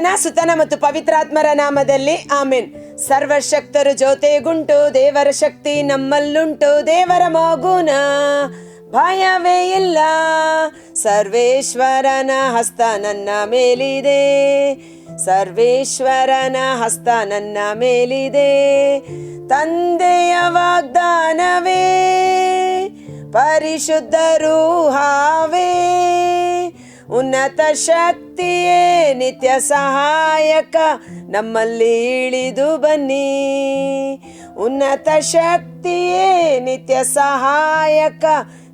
ಪಿತನ ಸುತನ ಮತ್ತು ಪವಿತ್ರಾತ್ಮರ ನಾಮದಲ್ಲಿ ಆಮೇನ್. ಸರ್ವಶಕ್ತರು ಜೊತೆಗುಂಟು ದೇವರ ಶಕ್ತಿ ನಮ್ಮಲ್ಲುಂಟು, ದೇವರ ಮಗುನ. ಭಯವೇ ಇಲ್ಲ. ಸರ್ವೇಶ್ವರನ ಹಸ್ತ ನನ್ನ ಮೇಲಿದೆ. ಸರ್ವೇಶ್ವರನ ಹಸ್ತ ನನ್ನ ಮೇಲಿದೆ. ತಂದೆಯ ವಾಗ್ದಾನವೇ. ಪರಿಶುದ್ಧ ರೂಹಾವೇ ಉನ್ನತ ಶಕ್ತಿಯೇ ನಿತ್ಯ ಸಹಾಯಕ, ನಮ್ಮಲ್ಲಿ ಇಳಿದು ಬನ್ನಿ. ಉನ್ನತ ಶಕ್ತಿಯೇ ನಿತ್ಯ ಸಹಾಯಕ,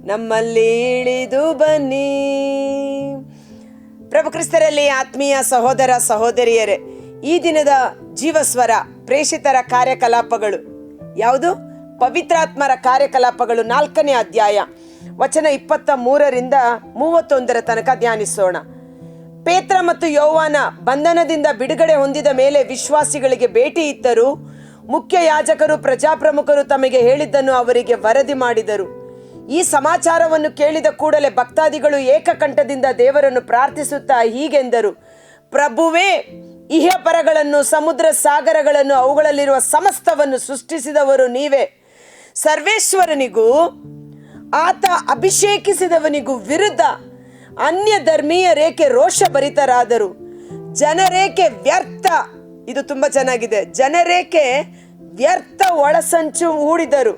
ನಮ್ಮಲ್ಲಿ ಇಳಿದು ಬನ್ನಿ. ಪ್ರಭು ಕ್ರಿಸ್ತರಲ್ಲಿ ಆತ್ಮೀಯ ಸಹೋದರ ಸಹೋದರಿಯರೇ, ಈ ದಿನದ ಜೀವಸ್ವರ ಪ್ರೇಷಿತರ ಕಾರ್ಯಕಲಾಪಗಳು ಯಾವುದು? ಪವಿತ್ರಾತ್ಮರ ಕಾರ್ಯಕಲಾಪಗಳು ನಾಲ್ಕನೇ ಅಧ್ಯಾಯ. ವಚನ ಇಪ್ಪತ್ತ ಮೂರರಿಂದ ಮೂವತ್ತೊಂದರ ತನಕ ಧ್ಯಾನಿಸೋಣ. ಪೇತ್ರ ಮತ್ತು ಯೌವಾನ ಬಂಧನದಿಂದ ಬಿಡುಗಡೆ ಹೊಂದಿದ ಮೇಲೆ ವಿಶ್ವಾಸಿಗಳಿಗೆ ಭೇಟಿ ಇದ್ದರು ಮುಖ್ಯ ಯಾಜಕರು, ಪ್ರಜಾಪ್ರಮುಖರು ತಮಗೆ ಹೇಳಿದ್ದನ್ನು ಅವರಿಗೆ ವರದಿ ಮಾಡಿದರು. ಈ ಸಮಾಚಾರವನ್ನು ಕೇಳಿದ ಕೂಡಲೇ ಭಕ್ತಾದಿಗಳು ಏಕಕಂಠದಿಂದ ದೇವರನ್ನು ಪ್ರಾರ್ಥಿಸುತ್ತಾ ಹೀಗೆಂದರು. ಪ್ರಭುವೇ, ಇಹಪರಗಳನ್ನು, ಸಮುದ್ರ ಸಾಗರಗಳನ್ನು, ಅವುಗಳಲ್ಲಿರುವ ಸಮಸ್ತವನ್ನು ಸೃಷ್ಟಿಸಿದವರು ನೀವೇ. ಸರ್ವೇಶ್ವರನಿಗೂ ಆತ ಅಭಿಷೇಕಿಸಿದವನಿಗೂ ವಿರುದ್ಧ ಅನ್ಯ ಧರ್ಮೀಯ ರೇಖೆ ರೋಷಭರಿತರಾದರು. ಜನರೇಖೆ ವ್ಯರ್ಥ. ಇದು ತುಂಬಾ ಚೆನ್ನಾಗಿದೆ. ಜನರೇಖೆ ವ್ಯರ್ಥ ಒಳಸಂಚು ಹೂಡಿದರು.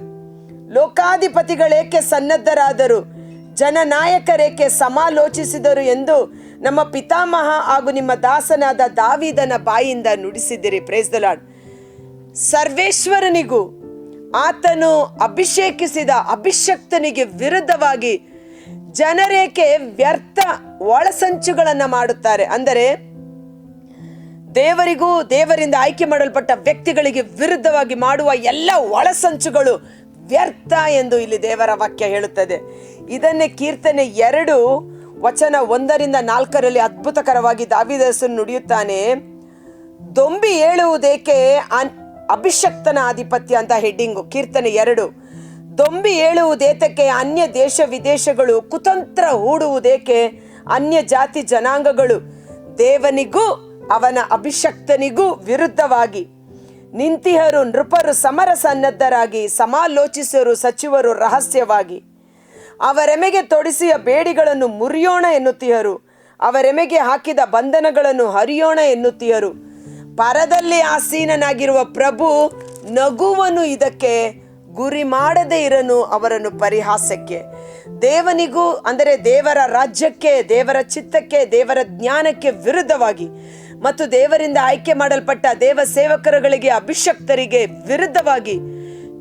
ಲೋಕಾಧಿಪತಿಗಳೇಕೆ ಸನ್ನದ್ಧರಾದರು? ಜನನಾಯಕರೇಕೆ ಸಮಾಲೋಚಿಸಿದರು ಎಂದು ನಮ್ಮ ಪಿತಾಮಹ ಹಾಗೂ ನಿಮ್ಮ ದಾಸನಾದ ದಾವಿದನ ಬಾಯಿಂದ ನುಡಿಸಿದ್ದೀರಿ. ಪ್ರೇಸ್ ದ ಲಾರ್ಡ್ ಸರ್ವೇಶ್ವರನಿಗೂ ಆತನು ಅಭಿಷೇಕಿಸಿದ ಅಭಿಷಕ್ತನಿಗೆ ವಿರುದ್ಧವಾಗಿ ಜನರೇಕೆ ವ್ಯರ್ಥ ಒಳಸಂಚುಗಳನ್ನು ಮಾಡುತ್ತಾರೆ. ಅಂದರೆ ದೇವರಿಗೂ ದೇವರಿಂದ ಆಯ್ಕೆ ಮಾಡಲ್ಪಟ್ಟ ವ್ಯಕ್ತಿಗಳಿಗೆ ವಿರುದ್ಧವಾಗಿ ಮಾಡುವ ಎಲ್ಲ ಒಳಸಂಚುಗಳು ವ್ಯರ್ಥ ಎಂದು ಇಲ್ಲಿ ದೇವರ ವಾಕ್ಯ ಹೇಳುತ್ತದೆ. ಇದನ್ನೇ ಕೀರ್ತನೆ ಎರಡು, ವಚನ ಒಂದರಿಂದ ನಾಲ್ಕರಲ್ಲಿ ಅದ್ಭುತಕರವಾಗಿ ದಾವಿದಸನ್ನು ನುಡಿಯುತ್ತಾನೆ. ದೊಂಬಿ ಹೇಳುವುದೇಕೆ ಅಭಿಷಕ್ತನ ಆಧಿಪತ್ಯ ಅಂತ ಹೆಡ್ಡಿಂಗು. ಕೀರ್ತನೆ ಎರಡು. ದೊಂಬಿ ಏಳುವುದೇತಕ್ಕೆ ಅನ್ಯ ದೇಶ ವಿದೇಶಗಳು, ಕುತಂತ್ರ ಹೂಡುವುದೇಕೆ ಅನ್ಯ ಜಾತಿ ಜನಾಂಗಗಳು, ದೇವನಿಗೂ ಅವನ ಅಭಿಷಕ್ತನಿಗೂ ವಿರುದ್ಧವಾಗಿ. ನಿಂತಿಹರು ನೃಪರು ಸಮರ ಸನ್ನದ್ಧರಾಗಿ ಸಮಾಲೋಚಿಸರು ಸಚಿವರು ರಹಸ್ಯವಾಗಿ. ಅವರೆಮೆಗೆ ತೊಡಿಸಿಯ ಬೇಡಿಗಳನ್ನು ಮುರಿಯೋಣ ಎನ್ನುತ್ತಿಹರು. ಅವರೆಮೆಗೆ ಹಾಕಿದ ಬಂಧನಗಳನ್ನು ಹರಿಯೋಣ ಎನ್ನುತ್ತೀಯರು ಪರದಲ್ಲಿ ಆಸೀನನಾಗಿರುವ ಪ್ರಭು ನಗುವನು ಇದಕ್ಕೆ, ಗುರಿ ಮಾಡದೇ ಇರನು ಅವರನ್ನು ಪರಿಹಾಸಕ್ಕೆ ದೇವನಿಗೂ, ಅಂದರೆ ದೇವರ ರಾಜ್ಯಕ್ಕೆ, ದೇವರ ಚಿತ್ತಕ್ಕೆ, ದೇವರ ಜ್ಞಾನಕ್ಕೆ ವಿರುದ್ಧವಾಗಿ ಮತ್ತು ದೇವರಿಂದ ಆಯ್ಕೆ ಮಾಡಲ್ಪಟ್ಟ ದೇವ ಸೇವಕರುಗಳಿಗೆ, ಅಭಿಷಕ್ತರಿಗೆ ವಿರುದ್ಧವಾಗಿ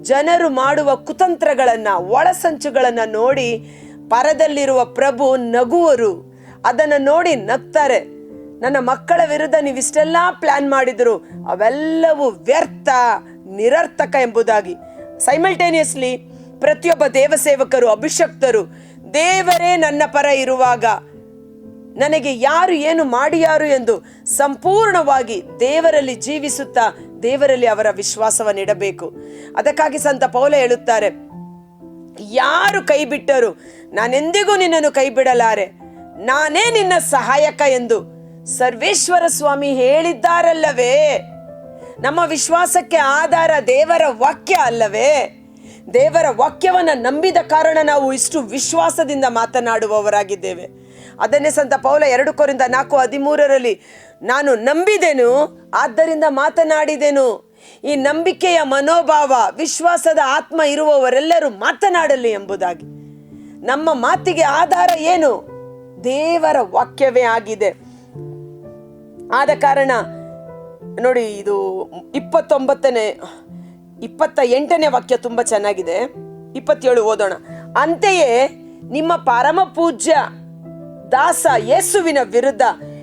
ಜನರು ಮಾಡುವ ಕುತಂತ್ರಗಳನ್ನು, ಒಳಸಂಚುಗಳನ್ನು ನೋಡಿ ಪರದಲ್ಲಿರುವ ಪ್ರಭು ನಗುವರು. ಅದನ್ನು ನೋಡಿ ನಗ್ತಾರೆ. ನನ್ನ ಮಕ್ಕಳ ವಿರುದ್ಧ ನೀವು ಇಷ್ಟೆಲ್ಲ ಪ್ಲಾನ್ ಮಾಡಿದ್ರು, ಅವೆಲ್ಲವೂ ವ್ಯರ್ಥ, ನಿರರ್ಥಕ ಎಂಬುದಾಗಿ. ಸೈಮಲ್ಟೇನಿಯಸ್ಲಿ ಪ್ರತಿಯೊಬ್ಬ ದೇವಸೇವಕರು, ಅಭಿಷಕ್ತರು, ದೇವರೇ ನನ್ನ ಪರ ಇರುವಾಗ ನನಗೆ ಯಾರು ಏನು ಮಾಡಿಯಾರು ಎಂದು ಸಂಪೂರ್ಣವಾಗಿ ದೇವರಲ್ಲಿ ಜೀವಿಸುತ್ತಾ ದೇವರಲ್ಲಿ ಅವರ ವಿಶ್ವಾಸವನ್ನಿಡಬೇಕು. ಅದಕ್ಕಾಗಿ ಸಂತ ಪೌಲ ಹೇಳುತ್ತಾರೆ, ಯಾರು ಕೈ ಬಿಟ್ಟರು ನಾನೆಂದಿಗೂ ನಿನ್ನನ್ನು ಕೈ ಬಿಡಲಾರೆ ನಾನೇ ನಿನ್ನ ಸಹಾಯಕ ಎಂದು ಸರ್ವೇಶ್ವರ ಸ್ವಾಮಿ ಹೇಳಿದ್ದಾರಲ್ಲವೇ? ನಮ್ಮ ವಿಶ್ವಾಸಕ್ಕೆ ಆಧಾರ ದೇವರ ವಾಕ್ಯ ಅಲ್ಲವೇ? ದೇವರ ವಾಕ್ಯವನ್ನು ನಂಬಿದ ಕಾರಣ ನಾವು ಇಷ್ಟು ವಿಶ್ವಾಸದಿಂದ ಮಾತನಾಡುವವರಾಗಿದ್ದೇವೆ. ಅದನ್ನೇ ಸಂತ ಪೌಲ ಎರಡು ಕೋರಿಂದ ನಾಲ್ಕು ಹದಿಮೂರರಲ್ಲಿ, ನಾನು ನಂಬಿದೆನು, ಆದ್ದರಿಂದ ಮಾತನಾಡಿದೆನು. ಈ ನಂಬಿಕೆಯ ಮನೋಭಾವ, ವಿಶ್ವಾಸದ ಆತ್ಮ ಇರುವವರೆಲ್ಲರೂ ಮಾತನಾಡಲಿ ಎಂಬುದಾಗಿ. ನಮ್ಮ ಮಾತಿಗೆ ಆಧಾರ ಏನು? ದೇವರ ವಾಕ್ಯವೇ ಆಗಿದೆ. ಆದ ಕಾರಣ, ನೋಡಿ ಇದು ಇಪ್ಪತ್ತೊಂಬತ್ತನೇ ಇಪ್ಪತ್ತ ಎಂಟನೇ ವಾಕ್ಯ ತುಂಬ ಚೆನ್ನಾಗಿದೆ. ಇಪ್ಪತ್ತೇಳು ಓದೋಣ. ಅಂತೆಯೇ ನಿಮ್ಮ ಪರಮ ಪೂಜ್ಯ ದಾಸ ಯೇಸುವಿನ ವಿರುದ್ಧ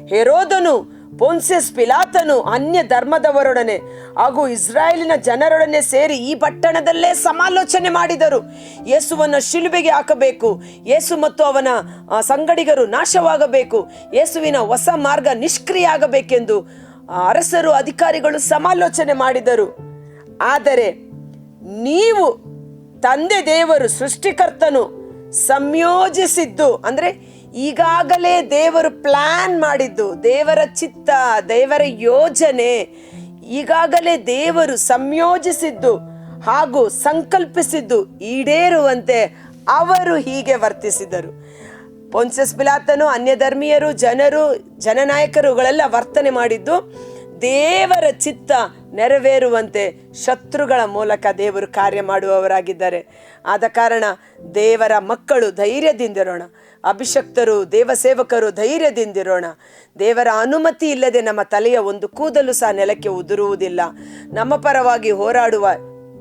ಹೆರೋದನು ಪೊನ್ಸೆಸ್ ಪಿಲಾತನು ಅನ್ಯ ಧರ್ಮದವರೊಡನೆ ಹಾಗೂ ಇಸ್ರಾಯೇಲಿನ ಜನರೊಡನೆ ಸೇರಿ ಈ ಪಟ್ಟಣದಲ್ಲೇ ಸಮಾಲೋಚನೆ ಮಾಡಿದರು. ಯೇಸುವನ್ನು ಶಿಲುಬೆಗೆ ಹಾಕಬೇಕು. ಯೇಸು ಮತ್ತು ಅವನ ಸಂಗಡಿಗರು ನಾಶವಾಗಬೇಕು. ಯೇಸುವಿನ ಹೊಸ ಮಾರ್ಗ ನಿಷ್ಕ್ರಿಯ ಆಗಬೇಕೆಂದು ಅರಸರು ಅಧಿಕಾರಿಗಳು ಸಮಾಲೋಚನೆ ಮಾಡಿದರು. ಆದರೆ ನೀವು ತಂದೆ ದೇವರು ಸೃಷ್ಟಿಕರ್ತನು ಸಂಯೋಜಿಸಿದ್ದು, ಅಂದ್ರೆ ಈಗಾಗಲೇ ದೇವರು ಪ್ಲಾನ್ ಮಾಡಿದ್ದು, ದೇವರ ಚಿತ್ತ, ದೇವರ ಯೋಜನೆ, ಈಗಾಗಲೇ ದೇವರು ಸಂಯೋಜಿಸಿದ್ದು ಹಾಗೂ ಸಂಕಲ್ಪಿಸಿದ್ದು ಈಡೇರುವಂತೆ ಅವರು ಹೀಗೆ ವರ್ತಿಸಿದರು. ಪೊನ್ಸಸ್ ಪಿಲಾತನು ಅನ್ಯಧರ್ಮೀಯರು, ಜನರು, ಜನನಾಯಕರುಗಳೆಲ್ಲ ವರ್ತನೆ ಮಾಡಿದ್ದು, ದೇವರ ಚಿತ್ತ ನೆರವೇರುವಂತೆ ಶತ್ರುಗಳ ಮೂಲಕ ದೇವರು ಕಾರ್ಯ ಮಾಡುವವರಾಗಿದ್ದಾರೆ. ಆದ ಕಾರಣ ದೇವರ ಮಕ್ಕಳು ಧೈರ್ಯದಿಂದಿರೋಣ ಅಭಿಷಕ್ತರು, ದೇವಸೇವಕರು ಧೈರ್ಯದಿಂದಿರೋಣ. ದೇವರ ಅನುಮತಿ ಇಲ್ಲದೆ ನಮ್ಮ ತಲೆಯ ಒಂದು ಕೂದಲು ಸಹ ನೆಲಕ್ಕೆ ಉದುರುವುದಿಲ್ಲ. ನಮ್ಮ ಪರವಾಗಿ ಹೋರಾಡುವ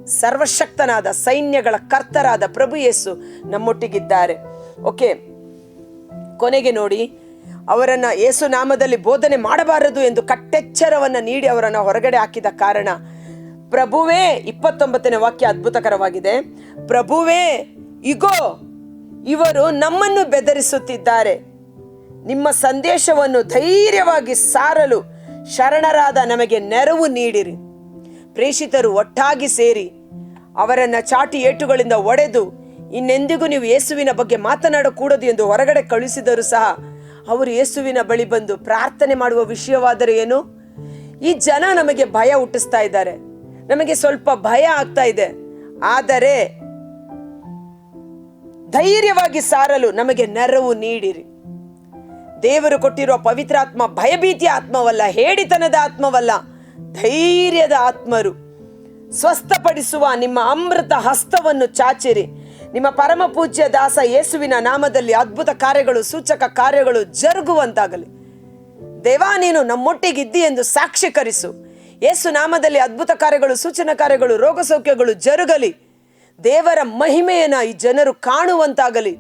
ಸರ್ವಶಕ್ತನಾದ ಸೈನ್ಯಗಳ ಕರ್ತರಾದ ಪ್ರಭು ಯೇಸು ನಮ್ಮೊಟ್ಟಿಗಿದ್ದಾರೆ. ಓಕೆ, ಕೊನೆಗೆ ನೋಡಿ. ಅವರನ್ನು ಯೇಸು ನಾಮದಲ್ಲಿ ಬೋಧನೆ ಮಾಡಬಾರದು ಎಂದು ಕಟ್ಟೆಚ್ಚರವನ್ನು ನೀಡಿ ಅವರನ್ನು ಹೊರಗಡೆ ಹಾಕಿದ ಕಾರಣ ಪ್ರಭುವೇ, ಇಪ್ಪತ್ತೊಂಬತ್ತನೇ ವಾಕ್ಯ ಅದ್ಭುತಕರವಾಗಿದೆ. ಪ್ರಭುವೇ, ಇಗೋ ಇವರು ನಮ್ಮನ್ನು ಬೆದರಿಸುತ್ತಿದ್ದಾರೆ. ನಿಮ್ಮ ಸಂದೇಶವನ್ನು ಧೈರ್ಯವಾಗಿ ಸಾರಲು ಶರಣರಾದ ನಮಗೆ ನೆರವು ನೀಡಿರಿ. ಪ್ರೇಷಿತರು ಒಟ್ಟಾಗಿ ಸೇರಿ ಅವರನ್ನು ಚಾಟಿ ಏಟುಗಳಿಂದ ಒಡೆದು ಇನ್ನೆಂದಿಗೂ ನೀವು ಯೇಸುವಿನ ಬಗ್ಗೆ ಮಾತನಾಡಕೂಡದು ಎಂದು ಹೊರಗಡೆ ಕಳುಹಿಸಿದರೂ ಸಹ ಅವರು ಯೇಸುವಿನ ಬಳಿ ಬಂದು ಪ್ರಾರ್ಥನೆ ಮಾಡುವ ವಿಷಯವಾದರೆ ಏನು? ಈ ಜನ ನಮಗೆ ಭಯ ಹುಟ್ಟಿಸ್ತಾ ಇದ್ದಾರೆ. ನಮಗೆ ಸ್ವಲ್ಪ ಭಯ ಆಗ್ತಾ ಇದೆ. ಆದರೆ ಧೈರ್ಯವಾಗಿ ಸಾರಲು ನಮಗೆ ನೆರವು ನೀಡಿರಿ. ದೇವರು ಕೊಟ್ಟಿರುವ ಪವಿತ್ರಾತ್ಮ ಭಯಭೀತಿಯ ಆತ್ಮವಲ್ಲ, ಹೇಡಿತನದ ಆತ್ಮವಲ್ಲ, ಧೈರ್ಯದ ಆತ್ಮರು. ಸ್ವಸ್ಥಪಡಿಸುವ ನಿಮ್ಮ ಅಮೃತ ಹಸ್ತವನ್ನು ಚಾಚಿರಿ. ನಿಮ್ಮ ಪರಮ ಪೂಜ್ಯ ದಾಸ ಯೇಸುವಿನ ನಾಮದಲ್ಲಿ ಅದ್ಭುತ ಕಾರ್ಯಗಳು, ಸೂಚಕ ಕಾರ್ಯಗಳು ಜರುಗುವಂತಾಗಲಿ. ದೇವಾ, ನೀನು ನಮ್ಮೊಟ್ಟಿಗಿದ್ದಿ ಎಂದು ಸಾಕ್ಷೀಕರಿಸು ಯೇಸು ನಾಮದಲ್ಲಿ ಅದ್ಭುತ ಕಾರ್ಯಗಳು, ಸೂಚನಾ ಕಾರ್ಯಗಳು, ರೋಗ ಸೌಖ್ಯಗಳು ಜರುಗಲಿ. ದೇವರ ಮಹಿಮೆಯನ್ನು ಈ ಜನರು ಕಾಣುವಂತಾಗಲಿ.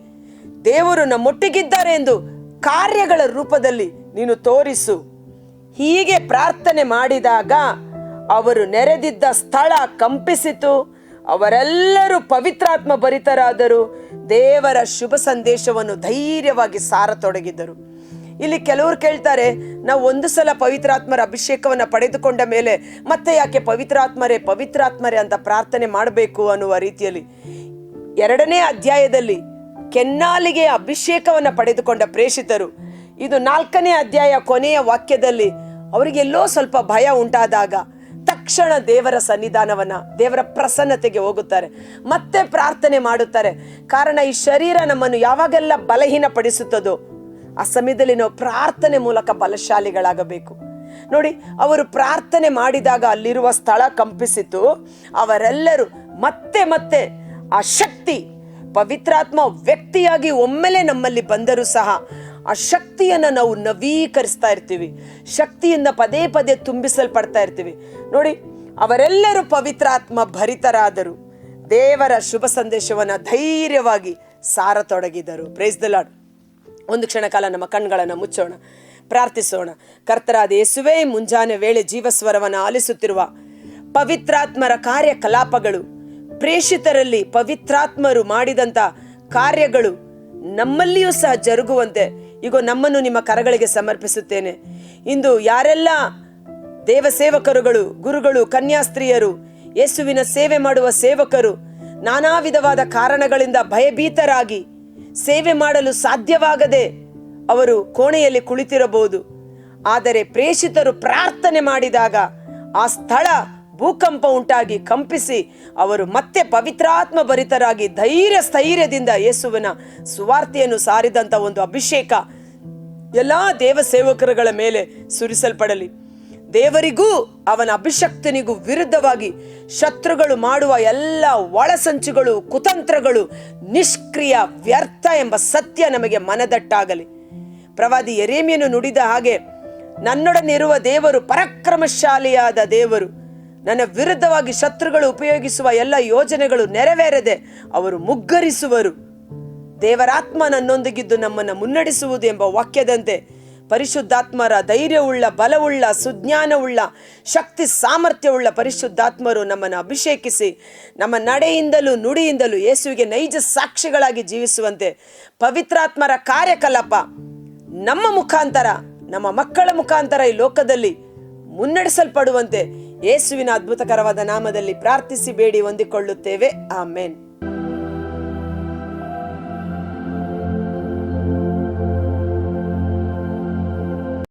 ದೇವರು ನಮ್ಮೊಟ್ಟಿಗಿದ್ದಾರೆ ಎಂದು ಕಾರ್ಯಗಳ ರೂಪದಲ್ಲಿ ನೀನು ತೋರಿಸು. ಹೀಗೆ ಪ್ರಾರ್ಥನೆ ಮಾಡಿದಾಗ ಅವರು ನೆರೆದಿದ್ದ ಸ್ಥಳ ಕಂಪಿಸಿತು. ಅವರೆಲ್ಲರೂ ಪವಿತ್ರಾತ್ಮ ಭರಿತರಾದರು. ದೇವರ ಶುಭ ಸಂದೇಶವನ್ನು ಧೈರ್ಯವಾಗಿ ಸಾರತೊಡಗಿದರು. ಇಲ್ಲಿ ಕೆಲವರು ಕೇಳ್ತಾರೆ, ನಾವು ಒಂದು ಸಲ ಪವಿತ್ರಾತ್ಮರ ಅಭಿಷೇಕವನ್ನು ಪಡೆದುಕೊಂಡ ಮೇಲೆ ಮತ್ತೆ ಯಾಕೆ ಪವಿತ್ರಾತ್ಮರೇ ಪವಿತ್ರಾತ್ಮರೇ ಅಂತ ಪ್ರಾರ್ಥನೆ ಮಾಡಬೇಕು ಅನ್ನುವ ರೀತಿಯಲ್ಲಿ ಎರಡನೇ ಅಧ್ಯಾಯದಲ್ಲಿ ಕೆನ್ನಾಲಿಗೆ ಅಭಿಷೇಕವನ್ನು ಪಡೆದುಕೊಂಡ ಪ್ರೇಷಿತರು. ಇದು ನಾಲ್ಕನೇ ಅಧ್ಯಾಯ ಕೊನೆಯ ವಾಕ್ಯದಲ್ಲಿ ಅವರಿಗೆಲ್ಲೋ ಸ್ವಲ್ಪ ಭಯ ಉಂಟಾದಾಗ ತಕ್ಷಣ ದೇವರ ಸನ್ನಿಧಾನವನ್ನು, ದೇವರ ಪ್ರಸನ್ನತೆಗೆ ಹೋಗುತ್ತಾರೆ. ಮತ್ತೆ ಪ್ರಾರ್ಥನೆ ಮಾಡುತ್ತಾರೆ. ಕಾರಣ ಈ ಶರೀರ ನಮ್ಮನ್ನು ಯಾವಾಗೆಲ್ಲ ಬಲಹೀನ ಪಡಿಸುತ್ತದೋ ಆ ಸಮಯದಲ್ಲಿ ನಾವು ಪ್ರಾರ್ಥನೆ ಮೂಲಕ ಬಲಶಾಲಿಗಳಾಗಬೇಕು. ನೋಡಿ, ಅವರು ಪ್ರಾರ್ಥನೆ ಮಾಡಿದಾಗ ಅಲ್ಲಿರುವ ಸ್ಥಳ ಕಂಪಿಸಿತು. ಅವರೆಲ್ಲರೂ ಮತ್ತೆ ಮತ್ತೆ ಆ ಶಕ್ತಿ, ಪವಿತ್ರಾತ್ಮ ವ್ಯಕ್ತಿಯಾಗಿ ಒಮ್ಮೆಲೆ ನಮ್ಮಲ್ಲಿ ಬಂದರೂ ಸಹ ಆ ಶಕ್ತಿಯನ್ನು ನಾವು ನವೀಕರಿಸ್ತಾ ಇರ್ತೀವಿ. ಶಕ್ತಿಯಿಂದ ಪದೇ ಪದೇ ತುಂಬಿಸಲ್ಪಡ್ತಾ ಇರ್ತೀವಿ. ನೋಡಿ, ಅವರೆಲ್ಲರೂ ಪವಿತ್ರಾತ್ಮ ಭರಿತರಾದರು. ದೇವರ ಶುಭ ಸಂದೇಶವನ್ನು ಧೈರ್ಯವಾಗಿ ಸಾರತೊಡಗಿದರು. ಪ್ರೇಸ್ ದ ಲಾರ್ಡ್ ಒಂದು ಕ್ಷಣ ಕಾಲ ನಮ್ಮ ಕಣ್ಗಳನ್ನು ಮುಚ್ಚೋಣ, ಪ್ರಾರ್ಥಿಸೋಣ. ಕರ್ತರಾದ ಯೇಸುವೇ, ಮುಂಜಾನೆ ವೇಳೆ ಜೀವಸ್ವರವನ್ನು ಆಲಿಸುತ್ತಿರುವ ಪವಿತ್ರಾತ್ಮರ ಕಾರ್ಯಕಲಾಪಗಳು, ಪ್ರೇಷಿತರಲ್ಲಿ ಪವಿತ್ರಾತ್ಮರು ಮಾಡಿದಂಥ ಕಾರ್ಯಗಳು ನಮ್ಮಲ್ಲಿಯೂ ಸಹ ಜರುಗುವಂತೆ ಈಗ ನಮ್ಮನ್ನು ನಿಮ್ಮ ಕರಗಳಿಗೆ ಸಮರ್ಪಿಸುತ್ತೇನೆ. ಇಂದು ಯಾರೆಲ್ಲ ದೇವ ಸೇವಕರುಗಳು ಗುರುಗಳು, ಕನ್ಯಾಸ್ತ್ರೀಯರು, ಯೇಸುವಿನ ಸೇವೆ ಮಾಡುವ ಸೇವಕರು ನಾನಾ ವಿಧವಾದ ಕಾರಣಗಳಿಂದ ಭಯಭೀತರಾಗಿ ಸೇವೆ ಮಾಡಲು ಸಾಧ್ಯವಾಗದೆ ಅವರು ಕೋಣೆಯಲ್ಲಿ ಕುಳಿತಿರಬಹುದು. ಆದರೆ ಪ್ರೇಷಿತರು ಪ್ರಾರ್ಥನೆ ಮಾಡಿದಾಗ ಆ ಸ್ಥಳ ಭೂಕಂಪ ಉಂಟಾಗಿ ಕಂಪಿಸಿ ಅವರು ಮತ್ತೆ ಪವಿತ್ರಾತ್ಮ ಭರಿತರಾಗಿ ಧೈರ್ಯ ಸ್ಥೈರ್ಯದಿಂದ ಯೇಸುವಿನ ಸುವಾರ್ತೆಯನ್ನು ಸಾರಿದಂಥ ಒಂದು ಅಭಿಷೇಕ. ಎಲ್ಲ ದೇವ ಸೇವಕರುಗಳ ಮೇಲೆ ಸುರಿಸಲ್ಪಡಲಿ. ದೇವರಿಗೂ ಅವನ ಅಭಿಷಕ್ತನಿಗೂ ವಿರುದ್ಧವಾಗಿ ಶತ್ರುಗಳು ಮಾಡುವ ಎಲ್ಲ ಒಳಸಂಚುಗಳು, ಕುತಂತ್ರಗಳು ನಿಷ್ಕ್ರಿಯ, ವ್ಯರ್ಥ ಎಂಬ ಸತ್ಯ ನಮಗೆ ಮನದಟ್ಟಾಗಲಿ. ಪ್ರವಾದಿ ಎರೇಮಿಯನ್ನು ನುಡಿದ ಹಾಗೆ ನನ್ನೊಡನಿರುವ ದೇವರು ಪರಾಕ್ರಮಶಾಲಿಯಾದ ದೇವರು. ನನ್ನ ವಿರುದ್ಧವಾಗಿ ಶತ್ರುಗಳು ಉಪಯೋಗಿಸುವ ಎಲ್ಲ ಯೋಜನೆಗಳು ನೆರವೇರದೆ ಅವರು ಮುಗ್ಗರಿಸುವರು. ದೇವರಾತ್ಮ ನನ್ನೊಂದಿಗಿದ್ದು ನಮ್ಮನ್ನು ಮುನ್ನಡೆಸುವುದು ಎಂಬ ವಾಕ್ಯದಂತೆ ಪರಿಶುದ್ಧಾತ್ಮರ ಧೈರ್ಯವುಳ್ಳ, ಬಲವುಳ್ಳ, ಸುಜ್ಞಾನವುಳ್ಳ, ಶಕ್ತಿ ಸಾಮರ್ಥ್ಯವುಳ್ಳ ಪರಿಶುದ್ಧಾತ್ಮರು ನಮ್ಮನ್ನು ಅಭಿಷೇಕಿಸಿ, ನಮ್ಮ ನಡೆಯಿಂದಲೂ ನುಡಿಯಿಂದಲೂ ಯೇಸುವಿಗೆ ನೈಜ ಸಾಕ್ಷಿಗಳಾಗಿ ಜೀವಿಸುವಂತೆ ಪವಿತ್ರಾತ್ಮರ ಕಾರ್ಯಕಲಾಪ ನಮ್ಮ ಮುಖಾಂತರ, ನಮ್ಮ ಮಕ್ಕಳ ಮುಖಾಂತರ ಈ ಲೋಕದಲ್ಲಿ ಮುನ್ನಡೆಸಲ್ಪಡುವಂತೆ ಯೇಸುವಿನ ಅದ್ಭುತಕರವಾದ ನಾಮದಲ್ಲಿ ಪ್ರಾರ್ಥಿಸಿ, ಬೇಡಿ, ಹೊಂದಿಕೊಳ್ಳುತ್ತೇವೆ. ಆಮೇನ್.